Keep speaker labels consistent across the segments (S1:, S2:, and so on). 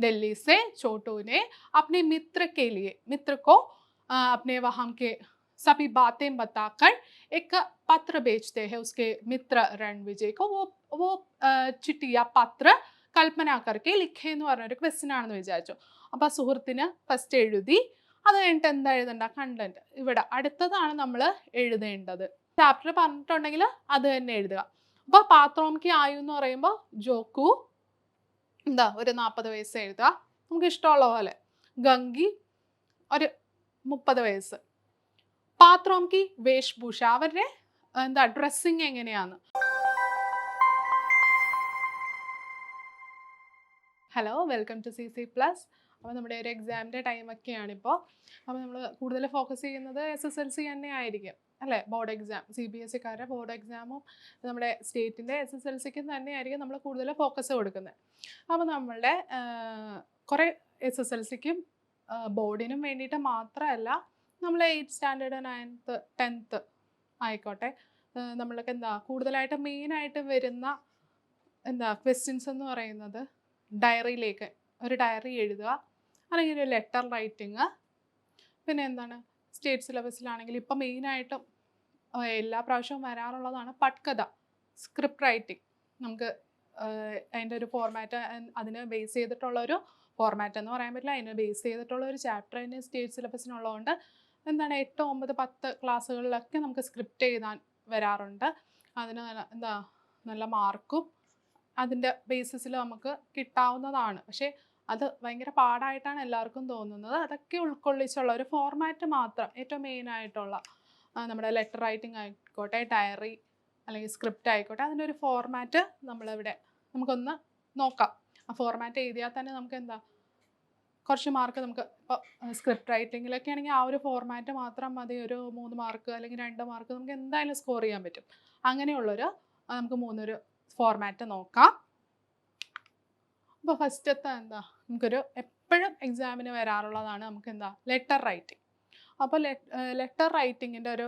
S1: दिल्ली से छोटू ने अपने मित्र के लिए मित्र को अ, अपने वहाँ के सभी बातें बताकर एक पत्र भेजते हैं उसके मित्र रणविजय को वो वो अ, चिट्ठी या पत्र കൽപ്പന കർക്ക് ലിഖേ എന്ന് പറഞ്ഞൊരു ക്വസ്റ്റ്യൻ ആണെന്ന് വിചാരിച്ചു അപ്പൊ ആ സുഹൃത്തിന് ഫസ്റ്റ് എഴുതി അത് കഴിഞ്ഞിട്ട് എന്താ എഴുതണ്ട കണ്ടന്റ് ഇവിടെ അടുത്തതാണ് നമ്മൾ എഴുതേണ്ടത് ചാപ്റ്റർ പറഞ്ഞിട്ടുണ്ടെങ്കിൽ അത് തന്നെ എഴുതുക അപ്പൊ പാത്രോംക്ക് ആയു എന്ന് പറയുമ്പോൾ ജോക്കു എന്താ ഒരു നാൽപ്പത് വയസ്സ് എഴുതുക. നമുക്ക് ഇഷ്ടമുള്ള പോലെ. ഗംഗി ഒരു മുപ്പത് വയസ്സ്. പാത്രോംകി വേഷ്ഭൂഷ. അവരുടെ എന്താ ഡ്രസ്സിങ് എങ്ങനെയാന്ന് hello welcome to C C plus അപ്പോൾ നമ്മുടെ ഒരു എക്സാമിന്റെ ടൈമൊക്കെയാണ് ഇപ്പോൾ അപ്പോൾ നമ്മൾ കൂടുതൽ ഫോക്കസ് ചെയ്യുന്നത് എസ് എസ് എൽ സി തന്നെ ആയിരിക്കും അല്ലേ? Board exam C B S സിക്കാരുടെ board എക്സാമും നമ്മുടെ സ്റ്റേറ്റിന്റെ എസ് എസ് എൽ സിക്കും തന്നെയായിരിക്കും നമ്മൾ കൂടുതൽ ഫോക്കസ് കൊടുക്കുന്നത്. അപ്പോൾ നമ്മളുടെ കുറേ എസ് എസ് എൽ സിക്കും ബോർഡിനും വേണ്ടിയിട്ട് മാത്രമല്ല നമ്മൾ എയ്ത്ത് സ്റ്റാൻഡേർഡ് നയൻത്ത് ടെൻത്ത് ആയിക്കോട്ടെ. നമ്മൾക്ക് എന്താ കൂടുതലായിട്ട് മെയിനായിട്ട് വരുന്ന എന്താ ക്വസ്റ്റ്യൻസ് എന്ന് പറയുന്നത് ഡയറിയിലേക്ക് ഒരു ഡയറി എഴുതുക. അല്ലെങ്കിൽ ഒരു ലെറ്റർ റൈറ്റിങ് പിന്നെ എന്താണ് സ്റ്റേറ്റ് സിലബസിലാണെങ്കിൽ ഇപ്പം മെയിനായിട്ടും എല്ലാ പ്രാവശ്യവും വരാറുള്ളതാണ് പട്കഥ സ്ക്രിപ്റ്റ് റൈറ്റിംഗ് നമുക്ക് അതിന്റെ ഒരു ഫോർമാറ്റ് അതിന് ബേസ് ചെയ്തിട്ടുള്ള ഒരു ഫോർമാറ്റ് എന്ന് പറയാൻ പറ്റില്ല. അതിന് ബേസ് ചെയ്തിട്ടുള്ള ഒരു ചാപ്റ്റർ തന്നെ സ്റ്റേറ്റ് സിലബസിനുള്ളതുകൊണ്ട് എന്താണ് എട്ട് ഒമ്പത് പത്ത് ക്ലാസ്സുകളിലൊക്കെ നമുക്ക് സ്ക്രിപ്റ്റ് എഴുതാൻ വരാറുണ്ട്. അതിന് എന്താ നല്ല മാർക്കും അതിന്റെ ബേസിസിൽ നമുക്ക് കിട്ടാവുന്നതാണ്. പക്ഷേ അത് ഭയങ്കര പാടായിട്ടാണ് എല്ലാവർക്കും തോന്നുന്നത്. അതൊക്കെ ഉൾക്കൊള്ളിച്ചുള്ള ഒരു ഫോർമാറ്റ് മാത്രം ഏറ്റവും മെയിൻ ആയിട്ടുള്ള നമ്മുടെ ലെറ്റർ റൈറ്റിംഗ് ആയിക്കോട്ടെ ഡയറി അല്ലെങ്കിൽ സ്ക്രിപ്റ്റ് ആയിക്കോട്ടെ അതിന്റെ ഒരു ഫോർമാറ്റ് നമ്മളിവിടെ നമുക്കൊന്ന് നോക്കാം. ആ ഫോർമാറ്റ് എഴുതിയാൽ തന്നെ നമുക്ക് എന്താ കുറച്ച് മാർക്ക് നമുക്ക് ഇപ്പോൾ സ്ക്രിപ്റ്റ് റൈറ്റിങ്ങിലൊക്കെ ആണെങ്കിൽ ആ ഒരു ഫോർമാറ്റ് മാത്രം മതി. ഒരു മൂന്ന് മാർക്ക് അല്ലെങ്കിൽ രണ്ട് മാർക്ക് നമുക്ക് എന്തായാലും സ്കോർ ചെയ്യാൻ പറ്റും. അങ്ങനെയുള്ളൊരു നമുക്ക് മൂന്നൊരു ഫോർമാറ്റ് നോക്കാം. അപ്പോൾ ഫസ്റ്റത്തെ എന്താ നമുക്കൊരു എപ്പോഴും എക്സാമിന് വരാറുള്ളതാണ് നമുക്ക് എന്താ ലെറ്റർ റൈറ്റിംഗ് അപ്പോൾ ലെറ്റർ റൈറ്റിങ്ങിന്റെ ഒരു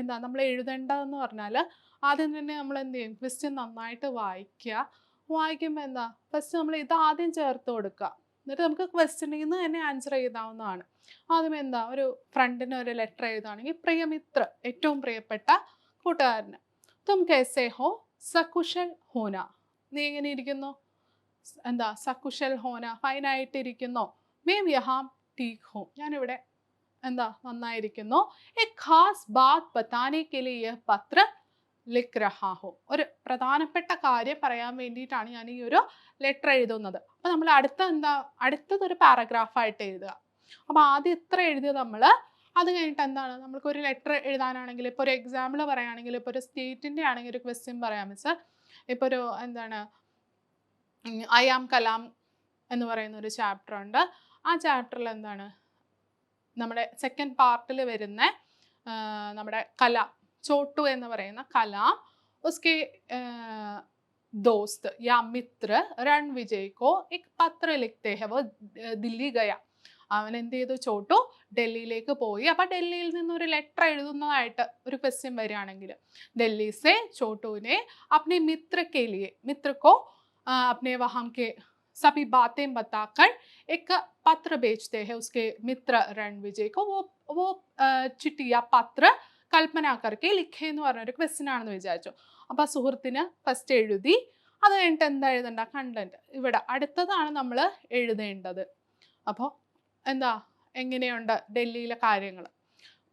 S1: എന്താ നമ്മൾ എഴുതേണ്ടതെന്ന് പറഞ്ഞാൽ ആദ്യം തന്നെ നമ്മൾ എന്ത് ചെയ്യും ക്വസ്റ്റ്യൻ നന്നായിട്ട് വായിക്കുക വായിക്കുമ്പോൾ എന്താ? ഫസ്റ്റ് നമ്മൾ ഇത് ആദ്യം ചേർത്ത് കൊടുക്കുക എന്നിട്ട് നമുക്ക് ക്വസ്റ്റ്യനിൽ നിന്ന് തന്നെ ആൻസർ ചെയ്താവുന്നതാണ് ആദ്യം എന്താ? ഒരു ഫ്രണ്ടിന് ഒരു ലെറ്റർ എഴുതുകയാണെങ്കിൽ പ്രിയമിത്ര ഏറ്റവും പ്രിയപ്പെട്ട കൂട്ടുകാരന്. തും കേസേ ഹോ സകുശൽ ഹോന. നീ എങ്ങനെ ഇരിക്കുന്നു? എന്താ സകുശൽ ഹോന ഫൈനായിട്ടിരിക്കുന്നോ മേ വ്യഹാം ടീക് ഹോ ഞാനിവിടെ എന്താ നന്നായിരിക്കുന്നു. എ ഖാസ് ബാത് ബത്താനെ കെ ലിയെ യഹ് പത്ര ലിഖ് രഹാ ഹോ. ഒരു പ്രധാനപ്പെട്ട കാര്യം പറയാൻ വേണ്ടിയിട്ടാണ് ഞാൻ ഈ ഒരു ലെറ്റർ എഴുതുന്നത്. അപ്പോൾ നമ്മൾ അടുത്ത എന്താ അടുത്തതൊരു പാരഗ്രാഫായിട്ട് എഴുതുക. അപ്പോൾ ആദ്യം ഇത്ര എഴുതിയത് നമ്മൾ അത് കഴിഞ്ഞിട്ട് എന്താണ്? നമ്മൾക്ക് ഒരു ലെറ്റർ എഴുതാനാണെങ്കിൽ ഇപ്പോൾ ഒരു എക്സാമ്പിൾ പറയുകയാണെങ്കിൽ ഇപ്പോൾ ഒരു സ്റ്റേറ്റിന്റെ ആണെങ്കിൽ ഒരു ക്വസ്റ്റ്യൻ പറയാം മിസ് ഇപ്പോൾ ഒരു എന്താണ് ഐ ആം കലാം എന്ന് പറയുന്ന ഒരു ചാപ്റ്റർ ഉണ്ട് ആ ചാപ്റ്ററിൽ എന്താണ് നമ്മുടെ സെക്കൻഡ് പാർട്ടിൽ വരുന്ന ആ, നമ്മുടെ കലാം ചോട്ടു എന്ന് പറയുന്ന കലാം ഉസ്കെ ആ, दोस्त या मित्र रणविजय को एक पत्र लिखते हैं वो अ, दिल्ली गया അവൻ എന്ത് ചെയ്തു ചോട്ടു ഡൽഹിയിലേക്ക് പോയി അപ്പം ഡൽഹിയിൽ നിന്ന് ഒരു ലെറ്റർ എഴുതുന്നതായിട്ട് ഒരു ക്വസ്റ്റ്യൻ വരികയാണെങ്കിൽ ഡൽഹി से छोटू ने अपने मित्र के लिए मित्र को अ, अपने वहाँ के सभी बातें बताकर एक पत्र भेजते हैं उसके मित्र रणविजय को वो वो अ, चिट्ठी या पत्र കൽപ്പന കർക്ക് ലിഖേ എന്ന് പറഞ്ഞൊരു ക്വസ്റ്റ്യൻ ആണെന്ന് വിചാരിച്ചു അപ്പോൾ ആ സുഹൃത്തിന് ഫസ്റ്റ് എഴുതി അത് കഴിഞ്ഞിട്ട് എന്താ എഴുതണ്ട കണ്ടന്റ് ഇവിടെ അടുത്തതാണ് നമ്മൾ എഴുതേണ്ടത് അപ്പോൾ എന്താ എങ്ങനെയുണ്ട് ഡൽഹിയിലെ കാര്യങ്ങൾ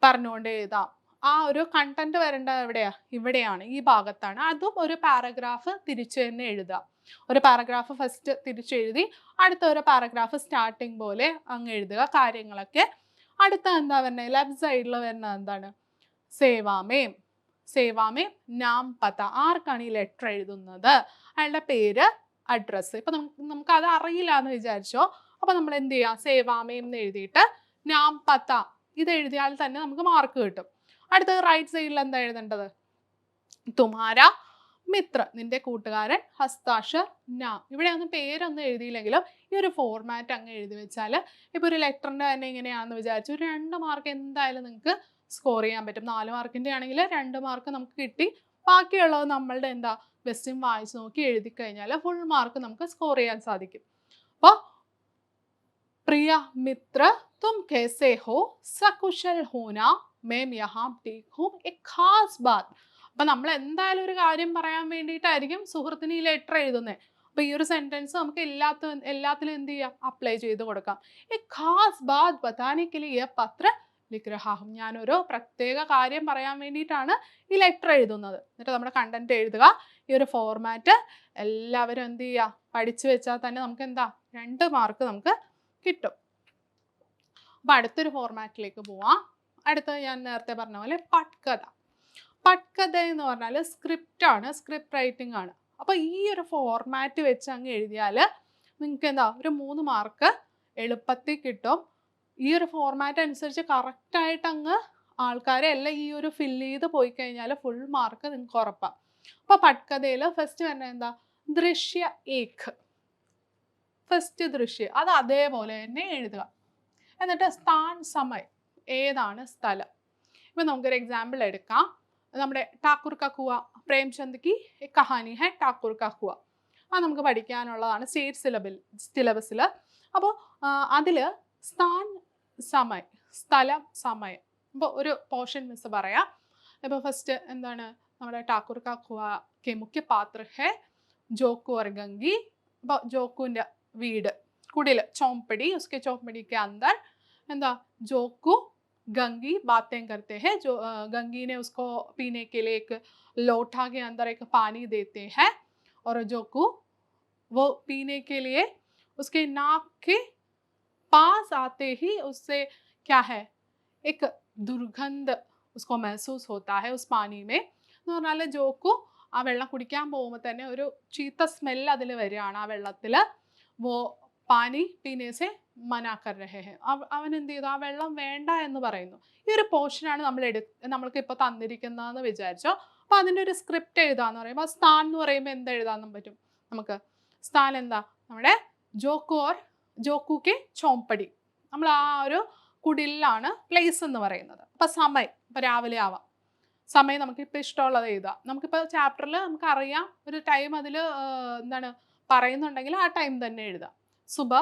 S1: പറഞ്ഞുകൊണ്ട് എഴുതാം ആ ഒരു കണ്ടന്റ് വരേണ്ടത് എവിടെയാ ഇവിടെയാണ് ഈ ഭാഗത്താണ് അതും ഒരു പാരഗ്രാഫ് തിരിച്ചു തന്നെ എഴുതുക ഒരു പാരഗ്രാഫ് ഫസ്റ്റ് തിരിച്ചെഴുതി അടുത്ത ഒരു പാരഗ്രാഫ് സ്റ്റാർട്ടിങ് പോലെ അങ്ങ് എഴുതുക. കാര്യങ്ങളൊക്കെ. അടുത്ത എന്താ വരുന്നത് ലെഫ്റ്റ് സൈഡിൽ വരുന്നത് എന്താണ്? സേവാമേം. സേവാമേം നാം പത. ആർക്കാണ് ഈ ലെറ്റർ എഴുതുന്നത്? അയാളുടെ പേര് അഡ്രസ്സ് ഇപ്പം നമുക്ക് നമുക്ക് അത് അറിയില്ല എന്ന് വിചാരിച്ചോ? അപ്പം നമ്മൾ എന്ത് ചെയ്യുക സേവാമേം എന്ന് എഴുതിയിട്ട് നാം പത. ഇത് എഴുതിയാൽ തന്നെ നമുക്ക് മാർക്ക് കിട്ടും. അടുത്തത് റൈറ്റ് സൈഡിൽ എന്താ എഴുതേണ്ടത്? തുമാര. മിത്ര നിന്റെ കൂട്ടുകാരൻ ഹസ്താക്ഷർ ന. ഇവിടെ ഒന്ന് പേരൊന്നും എഴുതിയില്ലെങ്കിലും ഈ ഒരു ഫോർമാറ്റ് അങ്ങ് എഴുതി വെച്ചാൽ ഇപ്പോൾ ഒരു ലെറ്ററിന്റെ തന്നെ ഇങ്ങനെയാണെന്ന് വിചാരിച്ചു ഒരു രണ്ട് മാർക്ക് എന്തായാലും നിങ്ങൾക്ക് സ്കോർ ചെയ്യാൻ പറ്റും. നാല് മാർക്കിന്റെ ആണെങ്കിൽ രണ്ട് മാർക്ക് നമുക്ക് കിട്ടി. ബാക്കിയുള്ളത് നമ്മളുടെ എന്താ ക്വസ്റ്റ്യൻ വായിച്ച് നോക്കി എഴുതി കഴിഞ്ഞാൽ ഫുൾ മാർക്ക് നമുക്ക് സ്കോർ ചെയ്യാൻ സാധിക്കും. അപ്പോൾ പ്രിയ മിത്ര തും കേസേ ഹോ സകുശൽ ഹോന മേം യഹാം ടീക് ഹും എ ഖാസ് ബാത്ത് അപ്പൊ നമ്മൾ എന്തായാലും ഒരു കാര്യം പറയാൻ വേണ്ടിയിട്ടായിരിക്കും സുഹൃത്തിന് ഈ ലെറ്റർ എഴുതുന്നത് അപ്പൊ ഈ ഒരു സെന്റൻസ് നമുക്ക് എല്ലാത്ത എല്ലാത്തിലും എന്ത് ചെയ്യാം? അപ്ലൈ ചെയ്ത് കൊടുക്കാം. ഈ ഖാസ് ബാത് ഈ പത്ര വിഗ്രഹാഹം. ഞാനൊരു പ്രത്യേക കാര്യം പറയാൻ വേണ്ടിയിട്ടാണ് ഈ ലെറ്റർ എഴുതുന്നത്. എന്നിട്ട് നമ്മുടെ കണ്ടന്റ് എഴുതുക. ഈ ഒരു ഫോർമാറ്റ് എല്ലാവരും എന്ത് ചെയ്യുക പഠിച്ചു വെച്ചാൽ തന്നെ നമുക്ക് എന്താ? രണ്ട് മാർക്ക് നമുക്ക് കിട്ടും. അപ്പം അടുത്തൊരു ഫോർമാറ്റിലേക്ക് പോവാം. അടുത്തത് ഞാൻ നേരത്തെ പറഞ്ഞ പോലെ പട്കഥ. പട്കഥ എന്ന് പറഞ്ഞാൽ സ്ക്രിപ്റ്റ് ആണ് സ്ക്രിപ്റ്റ് റൈറ്റിംഗ് ആണ്. അപ്പോൾ ഈ ഒരു ഫോർമാറ്റ് വെച്ച് അങ്ങ് എഴുതിയാൽ നിങ്ങൾക്ക് എന്താ ഒരു മൂന്ന് മാർക്ക് എളുപ്പത്തിൽ കിട്ടും. ഈ ഒരു ഫോർമാറ്റ് അനുസരിച്ച് കറക്റ്റായിട്ട് അങ്ങ് ആൾക്കാരെ എല്ലാം ഈ ഒരു ഫില്ല് ചെയ്ത് പോയി കഴിഞ്ഞാൽ ഫുൾ മാർക്ക് നിങ്ങൾക്ക് ഉറപ്പാണ് അപ്പോൾ പട്കഥയിൽ ഫസ്റ്റ് വരുന്നത് എന്താ? ദൃശ്യ ഏക്ക് ഫസ്റ്റ് ദൃശ്യം. അത് അതേപോലെ തന്നെ എഴുതുക. എന്നിട്ട് സ്ഥാൻ സമയം. ഏതാണ് സ്ഥലം? ഇപ്പം നമുക്കൊരു എക്സാമ്പിൾ എടുക്കാം. നമ്മുടെ ടാക്കുർ കക്കുവ പ്രേംചന്ദ് കി കഹാനി. ഹെ ടാക്കുർ കക്കുവ. അത് നമുക്ക് പഠിക്കാനുള്ളതാണ് സ്റ്റേറ്റ് സിലബിൽ സിലബസിൽ അപ്പോൾ അതിൽ സ്ഥാൻ സമയ സ്ഥലം സമയം. ഇപ്പോൾ ഒരു പോർഷൻ മിസ് പറയാം. ഇപ്പോൾ ഫസ്റ്റ് എന്താണ്? നമ്മുടെ ടാക്കുർ കക്കുവ കെ മുഖ്യ പാത്ര ഹെ ജോക്കു വർഗങ്കി ഇപ്പോൾ ജോക്കുവിന്റെ വീട്. കുടിൽ ചോമ്പടി ഉസ്കെ ചോമ്പടിക്ക് അന്തർ. എന്താ? ജോക്കു गंगी बातें करते हैं जो अ, गंगी ने उसको पीने के लिए एक लोटा के अंदर एक पानी देते हैं और जोकू वो पीने के लिए उसके नाक के पास आते ही उससे क्या है एक दुर्गंध उसको महसूस होता है उस पानी में എന്ന് പറഞ്ഞാൽ ജോക്കു ആ വെള്ളം കുടിക്കാൻ പോകുമ്പോൾ തന്നെ ഒരു ചീത്ത സ്മെല്ല് അതിൽ വരികയാണ് ആ വെള്ളത്തിൽ വോ പാനി പീനേസെ മനാക്കർ രഹേ അവൻ എന്ത് ചെയ്തു? ആ വെള്ളം വേണ്ട എന്ന് പറയുന്നു. ഈ ഒരു പോർഷനാണ് നമ്മൾ എടു നമ്മൾക്ക് ഇപ്പോൾ തന്നിരിക്കുന്നതെന്ന് വിചാരിച്ചോ? അപ്പോൾ അതിന്റെ ഒരു സ്ക്രിപ്റ്റ് എഴുതാന്ന് പറയുമ്പോൾ സ്ഥാൻ എന്ന് പറയുമ്പോൾ എന്ത് എഴുതാൻ പറ്റും? നമുക്ക് സ്ഥാൻ എന്താ? നമ്മുടെ ജോക്കോർ ജോക്കുക്കെ ചോമ്പടി. നമ്മൾ ആ ഒരു കുടിലാണ് പ്ലേസ് എന്ന് പറയുന്നത്. അപ്പം സമയം ഇപ്പം രാവിലെ ആവാം. സമയം നമുക്കിപ്പോൾ ഇഷ്ടമുള്ളത് എഴുതാം. നമുക്കിപ്പോൾ ചാപ്റ്ററിൽ നമുക്കറിയാം ഒരു ടൈം അതിൽ എന്താണ് പറയുന്നുണ്ടെങ്കിൽ ആ ടൈം തന്നെ എഴുതാം. സുബ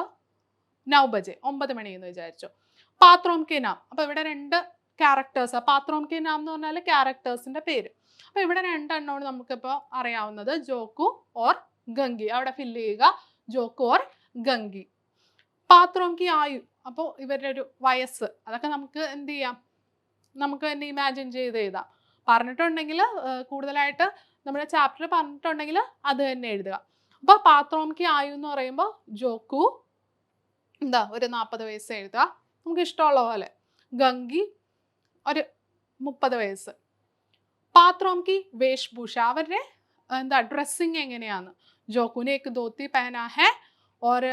S1: നൗ ബജെ ഒമ്പത് മണി എന്ന് വിചാരിച്ചു. പാത്രോം കെ നാം അപ്പോൾ ഇവിടെ രണ്ട് ക്യാരക്ടേഴ്സ് പാത്രോം കെ നാം എന്ന് പറഞ്ഞാൽ ക്യാരക്ടേഴ്സിന്റെ പേര്. അപ്പോൾ ഇവിടെ രണ്ടെണ്ണമാണ് നമുക്കിപ്പോൾ അറിയാവുന്നത്. ജോക്കു ഓർ ഗംഗി. അവിടെ ഫില്ല് ചെയ്യുക. ജോക്കു ഓർ ഗംഗി. പാത്രോം കി ആയു. അപ്പോൾ ഇവരുടെ ഒരു വയസ്സ്. അതൊക്കെ നമുക്ക് എന്ത് ചെയ്യാം? നമുക്ക് തന്നെ ഇമാജിൻ ചെയ്ത് എഴുതാം. പറഞ്ഞിട്ടുണ്ടെങ്കിൽ കൂടുതലായിട്ട് നമ്മുടെ ചാപ്റ്റർ പറഞ്ഞിട്ടുണ്ടെങ്കിൽ അത് തന്നെ എഴുതുക. അപ്പൊ പാത്രോംകി ആയു എന്ന് പറയുമ്പോൾ ജോക്കു എന്താ ഒരു നാൽപ്പത് വയസ്സ് എഴുതുക. നമുക്ക് ഇഷ്ടമുള്ള പോലെ. ഗംഗി ഒരു മുപ്പത് വയസ്സ്. പാത്രോംകി വേഷ്ഭൂഷ. അവരുടെ എന്താ ഡ്രസ്സിങ് എങ്ങനെയാണ്? ജോക്കുനെ ഒക്കെ ധോത്തി പെഹനാ ഹെ. ഓർ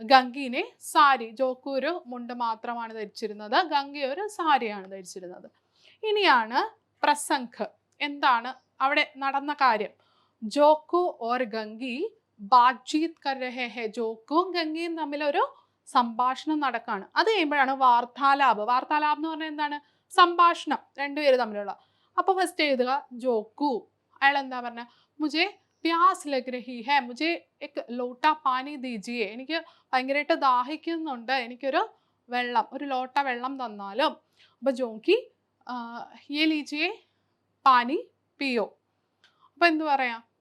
S1: ഗംഗീനെ സാരി. ജോക്കു ഒരു മുണ്ട് മാത്രമാണ് ധരിച്ചിരുന്നത്. ഗംഗി ഒരു സാരിയാണ് ധരിച്ചിരുന്നത്. ഇനിയാണ് പ്രസംഖ് എന്താണ് അവിടെ നടന്ന കാര്യം? ജോക്കു ഓർ ഗംഗി ബാത്ചീത് കർ ഹെ ജോക്കും ഗംഗയും തമ്മിൽ ഒരു സംഭാഷണം നടക്കാണ്. അത് കഴിയുമ്പോഴാണ് വാർത്താലാപ്. വാർത്താലാപ് എന്ന് പറഞ്ഞാൽ എന്താണ്? സംഭാഷണം. രണ്ടുപേര് തമ്മിലുള്ള. അപ്പോൾ ഫസ്റ്റ് എഴുതുക. ജോക്കു അയാൾ എന്താ പറഞ്ഞ? മുജേ പ്യാസ് ലഗ് രഹി ഹെ. മുജേ എക് ലോട്ട പാനി ദീജിയെ. എനിക്ക് ഭയങ്കരമായിട്ട് ദാഹിക്കുന്നുണ്ട്. എനിക്കൊരു വെള്ളം ഒരു ലോട്ട വെള്ളം തന്നാലും. അപ്പോൾ ജോക്കി യേ ലീജിയെ പാനി പിയോ. അപ്പോൾ എന്തു പറയാം?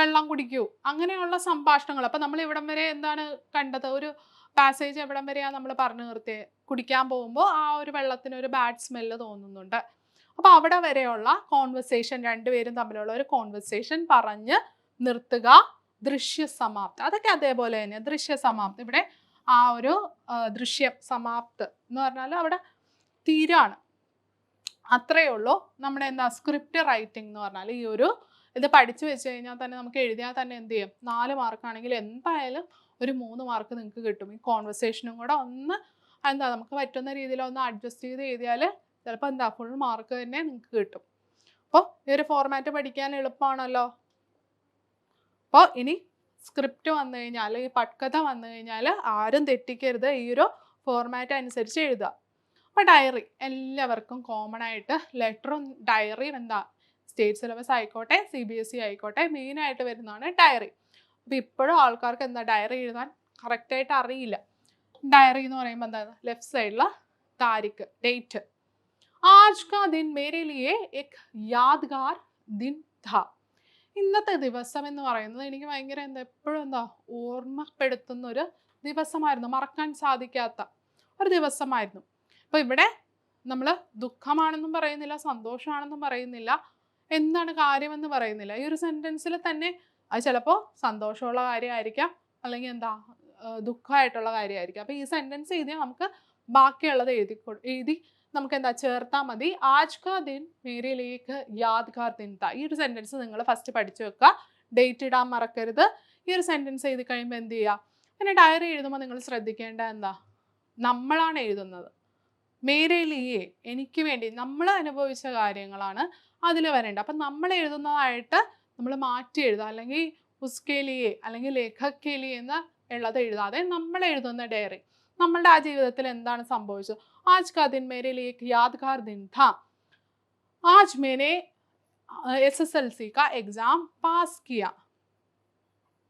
S1: വെള്ളം കുടിക്കൂ. അങ്ങനെയുള്ള സംഭാഷണങ്ങൾ. അപ്പോൾ നമ്മൾ ഇവിടം വരെ എന്താണ് കണ്ടത്? ഒരു പാസേജ് എവിടം വരെയാണ് നമ്മൾ പറഞ്ഞു നിർത്തിയത് കുടിക്കാൻ പോകുമ്പോൾ ആ ഒരു വെള്ളത്തിന് ഒരു ബാഡ് സ്മെല്ല് തോന്നുന്നുണ്ട്. അപ്പോൾ അവിടെ വരെയുള്ള കോൺവെർസേഷൻ രണ്ടുപേരും തമ്മിലുള്ള ഒരു കോൺവെർസേഷൻ പറഞ്ഞ് നിർത്തുക. ദൃശ്യ സമാപ്തി അതൊക്കെ അതേപോലെ തന്നെ. ദൃശ്യ സമാപ്തി ഇവിടെ ആ ഒരു ദൃശ്യം സമാപ്ത് എന്ന് പറഞ്ഞാൽ അവിടെ തീരാണ്. അത്രയേ ഉള്ളൂ. നമ്മുടെ എന്താ സ്ക്രിപ്റ്റ് റൈറ്റിംഗ് എന്ന് പറഞ്ഞാൽ ഈ ഒരു ഇത് പഠിച്ചു വെച്ച് കഴിഞ്ഞാൽ തന്നെ നമുക്ക് എഴുതിയാൽ തന്നെ എന്ത് ചെയ്യും? നാല് മാർക്കാണെങ്കിൽ എന്തായാലും ഒരു മൂന്ന് മാർക്ക് നിങ്ങൾക്ക് കിട്ടും. ഈ കോൺവെർസേഷനും കൂടെ ഒന്ന് എന്താ നമുക്ക് പറ്റുന്ന രീതിയിൽ ഒന്ന് അഡ്ജസ്റ്റ് ചെയ്ത് എഴുതിയാൽ ചിലപ്പോൾ എന്താ ഫുൾ മാർക്ക് തന്നെ നിങ്ങൾക്ക് കിട്ടും. അപ്പോൾ ഈ ഒരു ഫോർമാറ്റ് പഠിക്കാൻ എളുപ്പമാണല്ലോ. അപ്പോൾ ഇനി സ്ക്രിപ്റ്റ് വന്നു കഴിഞ്ഞാൽ ഈ പട്കഥ വന്നു കഴിഞ്ഞാൽ ആരും തെറ്റിക്കരുത്. ഈ ഒരു ഫോർമാറ്റ് അനുസരിച്ച് എഴുതുക. അപ്പോൾ ഡയറി എല്ലാവർക്കും കോമൺ ആയിട്ട് ലെറ്ററും ഡയറിയും എന്താ സ്റ്റേറ്റ് സിലബസ് ആയിക്കോട്ടെ സി ബി എസ് ഇ ആയിക്കോട്ടെ മെയിനായിട്ട് വരുന്നതാണ് ഡയറി അപ്പോൾ ഇപ്പോഴും ആൾക്കാർക്ക് എന്താ ഡയറി എഴുതാൻ കറക്റ്റായിട്ട് അറിയില്ല. ഡയറി എന്ന് പറയുമ്പോൾ എന്താണ്? ലെഫ്റ്റ് സൈഡിലെ താരിഖ് ഡേറ്റ് ആജ് കാ ദിൻ മേരെ ലിയെ എക് യാദ്ഗാർ ദിൻ ഥ ഇന്നത്തെ ദിവസം എന്ന് പറയുന്നത് എനിക്ക് ഭയങ്കര എന്താ എപ്പോഴും എന്താ ഓർമ്മപ്പെടുത്തുന്ന ഒരു ദിവസമായിരുന്നു. മറക്കാൻ സാധിക്കാത്ത ഒരു ദിവസമായിരുന്നു. അപ്പോൾ ഇവിടെ നമ്മൾ ദുഃഖമാണെന്നും പറയുന്നില്ല സന്തോഷമാണെന്നും പറയുന്നില്ല. എന്താണ് കാര്യമെന്ന് പറയുന്നില്ല. ഈ ഒരു സെന്റൻസിൽ തന്നെ അത് ചിലപ്പോൾ സന്തോഷമുള്ള കാര്യമായിരിക്കാം. അല്ലെങ്കിൽ എന്താ ദുഃഖമായിട്ടുള്ള കാര്യമായിരിക്കും. അപ്പോൾ ഈ സെന്റൻസ് എഴുതി നമുക്ക് ബാക്കിയുള്ളത് എഴുതി എഴുതി നമുക്ക് എന്താ ചേർത്താൽ മതി. ആജ് കാ ദിൻ മേരയിലേക്ക് യാദ്ഗാർ ദിൻ താ. ഈ ഒരു സെന്റൻസ് നിങ്ങൾ ഫസ്റ്റ് പഠിച്ചു വെക്കുക. ഡേറ്റ് ഇടാൻ മറക്കരുത്. ഈ ഒരു സെന്റൻസ് എഴുതി കഴിയുമ്പോൾ എന്ത് ചെയ്യുക പിന്നെ ഡയറി എഴുതുമ്പോൾ നിങ്ങൾ ശ്രദ്ധിക്കേണ്ട എന്താ? നമ്മളാണ് എഴുതുന്നത്. മേരയിലേ എനിക്ക് വേണ്ടി നമ്മൾ അനുഭവിച്ച കാര്യങ്ങളാണ് അതിൽ വരേണ്ട. അപ്പം നമ്മൾ എഴുതുന്നതായിട്ട് നമ്മൾ മാറ്റി എഴുതുക. അല്ലെങ്കിൽ ഉസ്കേലിയെ അല്ലെങ്കിൽ ലേഖക്കേലി എന്ന് ഉള്ളത് എഴുതാതെ നമ്മൾ എഴുതുന്ന ഡയറി നമ്മളുടെ ആ ജീവിതത്തിൽ എന്താണ് സംഭവിച്ചത്? ആജ് കാ ദിൻ മേരെ ലേഖ് യാദ്ഗാർ ദിൻ ഥാ. ആജ് മേനെ എസ് എസ് എൽ സി കാ എക്സാം പാസ് കിയ.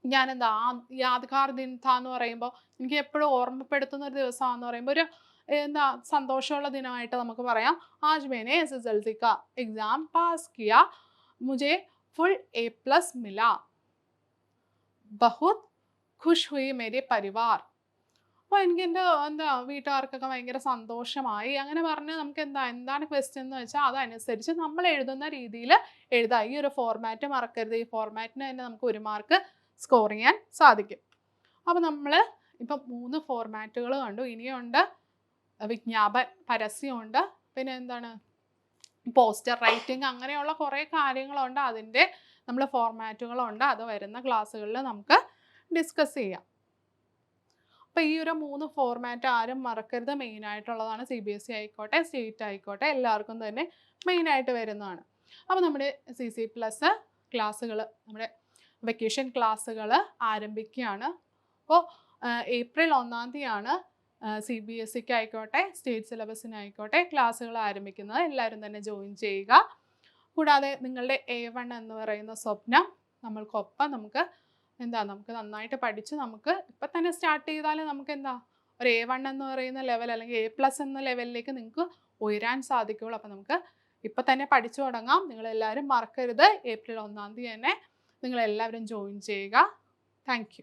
S1: ഞാനെന്താ? യാദ്ഗാർ ദിൻ എന്ന് പറയുമ്പോൾ എനിക്ക് എപ്പോഴും ഓർമ്മപ്പെടുത്തുന്ന ഒരു ദിവസമാണെന്ന് പറയുമ്പോൾ ഒരു എന്താ സന്തോഷമുള്ള ദിനമായിട്ട് നമുക്ക് പറയാം. ആജ് മേനെ എസ് എസ് എൽ സി കാ എക്സാം പാസ് കിയ. മുജെ ഫുൾ എ പ്ലസ് മില. ബഹുത് ഖുഷ് ഹുയി മേരെ പരിവാർ. അപ്പോൾ എനിക്ക് എന്റെ എന്താ വീട്ടുകാർക്കൊക്കെ ഭയങ്കര സന്തോഷമായി. അങ്ങനെ പറഞ്ഞ് നമുക്ക് എന്താ എന്താണ് ക്വസ്റ്റ്യൻ എന്ന് വെച്ചാൽ അതനുസരിച്ച് നമ്മൾ എഴുതുന്ന രീതിയിൽ എഴുതാം. ഈ ഒരു ഫോർമാറ്റ് മറക്കരുത്. ഈ ഫോർമാറ്റിന് തന്നെ നമുക്ക് ഒരു മാർക്ക് സ്കോർ ചെയ്യാൻ സാധിക്കും. അപ്പോൾ നമ്മൾ ഇപ്പം മൂന്ന് ഫോർമാറ്റുകൾ കണ്ടു. ഇനിയുണ്ട് വിജ്ഞാപൻ പരസ്യമുണ്ട്. പിന്നെ എന്താണ്? പോസ്റ്റർ റൈറ്റിംഗ് അങ്ങനെയുള്ള കുറേ കാര്യങ്ങളുണ്ട്. അതിന്റെ നമ്മൾ ഫോർമാറ്റുകളുണ്ട്. അത് വരുന്ന ക്ലാസ്സുകളിൽ നമുക്ക് ഡിസ്കസ് ചെയ്യാം. അപ്പോൾ ഈ ഒരു മൂന്ന് ഫോർമാറ്റ് ആരും മറക്കരുത്. മെയിൻ ആയിട്ടുള്ളതാണ് സി ബി എസ് സി ആയിക്കോട്ടെ സ്റ്റേറ്റ് ആയിക്കോട്ടെ എല്ലാവർക്കും തന്നെ മെയിൻ ആയിട്ട് വരുന്നതാണ്. അപ്പോൾ നമ്മുടെ സി സി പ്ലസ് ക്ലാസ്സുകൾ നമ്മുടെ വെക്കേഷൻ ക്ലാസ്സുകൾ ആരംഭിക്കുകയാണ്. അപ്പോൾ ഏപ്രിൽ ഒന്നാം തീയതിയാണ് സി ബി എസ് സിക്ക് ആയിക്കോട്ടെ സ്റ്റേറ്റ് സിലബസിനായിക്കോട്ടെ ക്ലാസ്സുകൾ ആരംഭിക്കുന്നത് എല്ലാവരും തന്നെ ജോയിൻ ചെയ്യുക. കൂടാതെ നിങ്ങളുടെ എ വൺ എന്ന് പറയുന്ന സ്വപ്നം നമ്മൾക്കൊപ്പം നമുക്ക് എന്താ നമുക്ക് നന്നായിട്ട് പഠിച്ച് നമുക്ക് ഇപ്പം തന്നെ സ്റ്റാർട്ട് ചെയ്താൽ നമുക്ക് എന്താ ഒരു എ വൺ എന്ന് പറയുന്ന ലെവൽ അല്ലെങ്കിൽ എ പ്ലസ് എന്ന ലെവലിലേക്ക് നിങ്ങൾക്ക് ഉയരാൻ സാധിക്കുള്ളൂ അപ്പം നമുക്ക് ഇപ്പം തന്നെ പഠിച്ചു തുടങ്ങാം. നിങ്ങളെല്ലാവരും മറക്കരുത്. ഏപ്രിൽ ഒന്നാം തീയതി തന്നെ നിങ്ങളെല്ലാവരും ജോയിൻ ചെയ്യുക. താങ്ക്